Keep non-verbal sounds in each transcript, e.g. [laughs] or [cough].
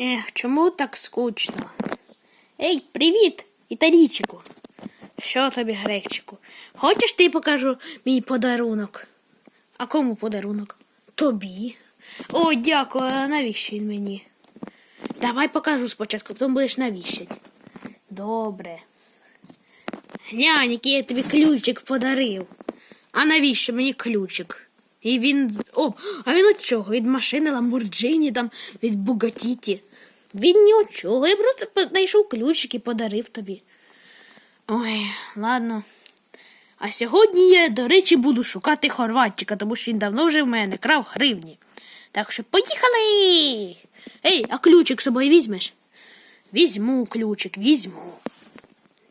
Ех, чому так скучно? Ей, привіт, італійчику. Що тобі, гречику? Хочеш ти покажу мій подарунок? А кому подарунок? Тобі. О, дякую, а навіщо він мені? Давай покажу спочатку, потім будеш навіщать. Добре. Глянь, який я тобі ключик подарив. А навіщо мені ключик? І він. О, а він від чого? Від машини Ламборджині, там, від Бугатіті. Він ні від чого. Я просто знайшов ключик і подарив тобі. Ой, ладно. А сьогодні я, до речі, буду шукати Хорватчика, тому що він давно вже в мене крав гривні. Так що поїхали. Ей, а ключик з собою візьмеш? Візьму ключик, візьму.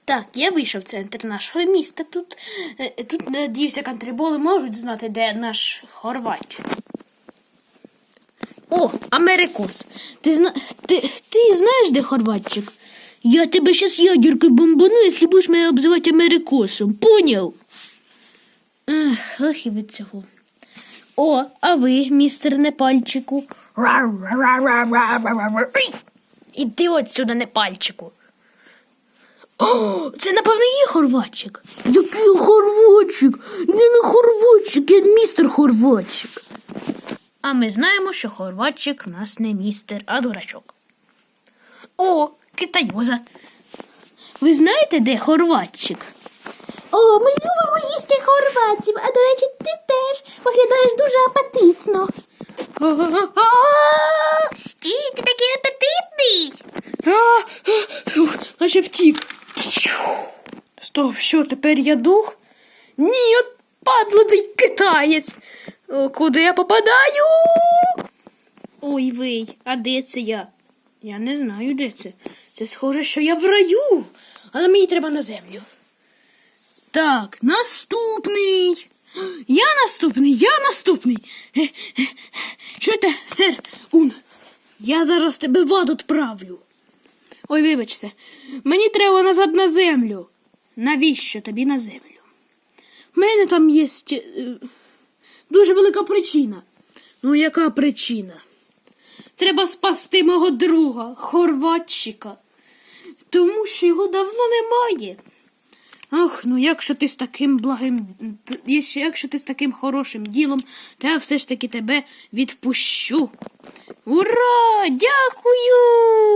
Так, я вийшов в центр нашого міста. Тут, е, тут надіюся, кантриболи можуть знати, де наш Хорватчик. О, Америкос. Ти, зна... ти, ти знаєш, де Хорватчик? Я тебе щас ядеркою бомбану, якщо будеш мене обзивати Америкосом. Поняв? Ех, ох і від цього. О, а ви, містер Непальчику? Іди отсюда, Непальчику. О, це, напевно, є хорватчик. Який хорватчик? Я не хорватчик, я містер хорватчик. А ми знаємо, що хорватчик у нас не містер, а дурачок. О, китайоза. Ви знаєте, де хорватчик? О, ми любимо їсти хорватців, а до речі, ти теж виглядаєш дуже апетитно. Стій, ти такий апетитний. Наче втік. Стоп, що, тепер я дух? Ні, от падло цей китаєць. О, куди я попадаю? Ой вий, а де це я? Я не знаю, де це. Це схоже, що я в раю, але мені треба на землю. Так, наступний. Я наступний, я наступний. Е, е, Чуєте, сер Ун? Я зараз тебе в ад відправлю. Ой, вибачте, мені треба назад на землю. Навіщо тобі на землю? У мене там є е, дуже велика причина. Ну, яка причина? Треба спасти мого друга, хорватчика, тому що його давно немає. Ох, ну якщо ти з таким благим, якщо ти з таким хорошим ділом, то я все ж таки тебе відпущу. Ура! Дякую!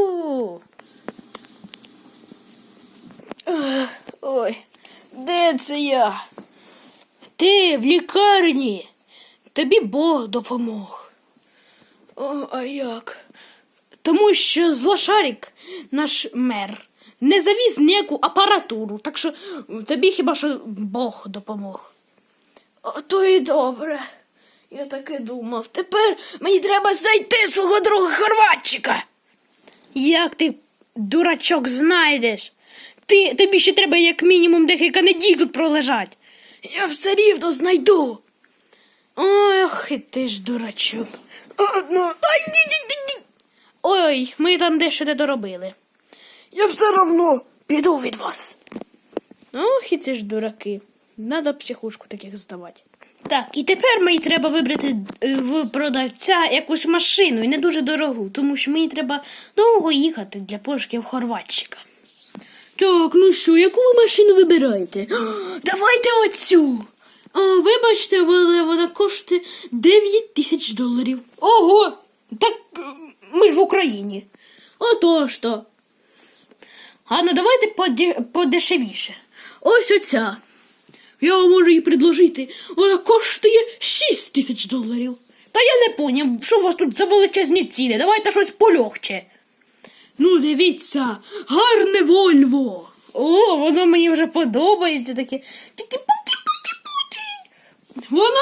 Ой, де це я? Ти в лікарні. Тобі Бог допомог. О, а як? Тому що злошарик, наш мер, не завіз ніяку апаратуру, так що тобі хіба що Бог допомог. О, то і добре. Я таки думав. Тепер мені треба знайти свого друга Хорватчика. Як ти, дурачок, знайдеш? Ти, тобі ще треба як мінімум декілька неділь тут пролежать. Я все рівно знайду. Ох, і ти ж дурачок. Одно. Ай, ні, ні, ні, ні. Ой, ми там дещо не доробили. Я все равно піду від вас. Ох, і ці ж дураки. Надо психушку таких здавати. Так, і тепер мені треба вибрати е, в продавця якусь машину і не дуже дорогу, тому що мені треба довго їхати для пошуків хорватчика. Так, ну що, яку ви машину вибираєте? [gasps] Давайте оцю. О, вибачте, але вона коштує 9 тисяч доларів. Ого! Так е, ми ж в Україні. Отож то. Ладно, давайте поде- подешевіше. Ось оця. Я вам можу її предложити. Вона коштує 6 тисяч доларів. Та я не поняв, що у вас тут за величезні ціни. Давайте щось полегче. Ну, дивіться, гарне Вольво. О, воно мені вже подобається таке. Тільки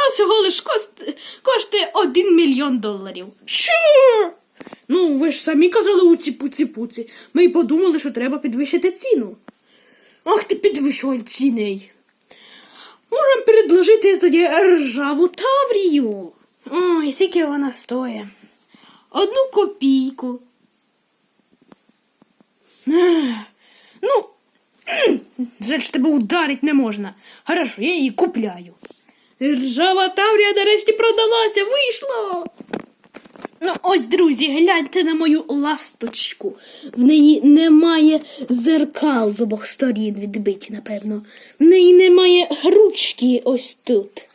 всього лиш коштує 1 мільйон доларів. Що? Ну, ви ж самі казали у ці пуці-пуці. Ми й подумали, що треба підвищити ціну. Ах ти підвищував ціни. Можемо предложити тоді ржаву таврію. Ой, скільки вона стоїть? Одну копійку. Ну, [clears throat] жаль, що тебе ударить не можна. Хорошо, я її купляю. Ржава Таврія нарешті продалася, вийшло. Ну, ось, друзі, гляньте на мою ласточку. В неї немає зеркал з обох сторін відбиті, напевно. В неї немає ручки ось тут.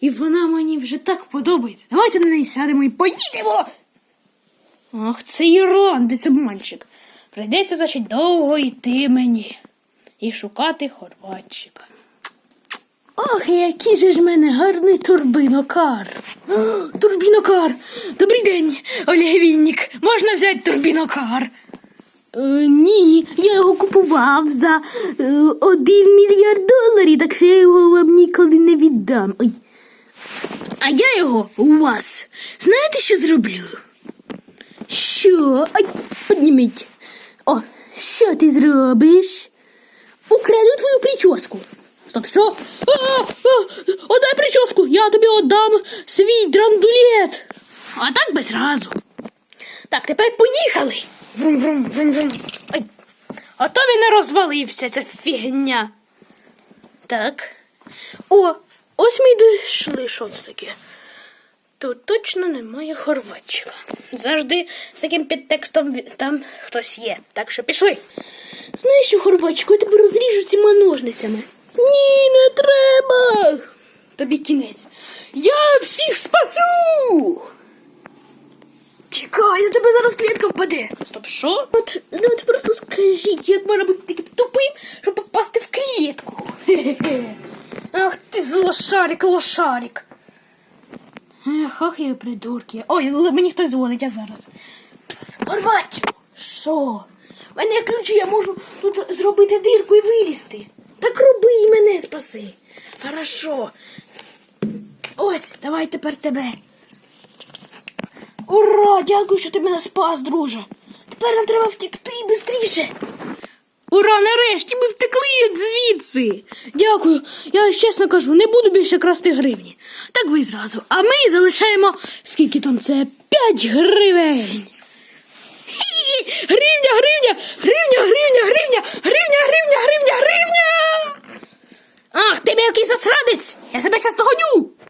І вона мені вже так подобається. Давайте на неї сядемо і поїдемо. Ах, це ірландець обманщик. Прийдеться, значить, довго йти мені і шукати хорватчика. Ох, який же ж мене гарний турбінокар. Турбінокар. Добрий день, Олег Вінник. Можна взяти турбінокар? Е, ні, я його купував за е, один мільярд доларів, так що я його вам ніколи не віддам. Ой. А я його у вас. Знаєте, що зроблю? Що? Ай, підніміть. О, що ти зробиш? Украду твою прическу. Стоп, що? Отдай прическу, я тобі отдам свій драндулет. А так без разу. Так, тепер поїхали. Врум, врум, врум, врум. Ай. А то він не розвалився, ця фігня. Так. О, ось ми дійшли. Що це таке? Тут точно немає хорватчика. Завжди з таким підтекстом там хтось є. Так що пішли. Знаєш що, хорватчику, я тебе розріжу цими ножницями. Ні, не треба. Тобі кінець. Я всіх спасу. Тікай, на тебе зараз клітка впаде. Стоп, що? От, ну от просто скажіть, як можна бути таким тупим, щоб попасти в клітку. Хе-хе-хе. [laughs] Ах ти злошарик, лошарик. Ех, ах, я придурки. Ой, мені хтось дзвонить, я зараз. Пс, Горватчику. Що? У мене ключі, я можу тут зробити дирку і вилізти. Так роби і мене спаси. Хорошо. Ось, давай тепер тебе. Ура! Дякую, що ти мене спас, друже. Тепер нам треба втікти швидше. Ура, нарешті ми втекли звідси. Дякую. Я чесно кажу, не буду більше красти гривні. Так ви зразу. А ми залишаємо скільки там це? 5 гривень. Хі! Гривня, гривня, гривня, гривня, гривня. Ах, ти мелкий засранець! Я тебе часто гоню!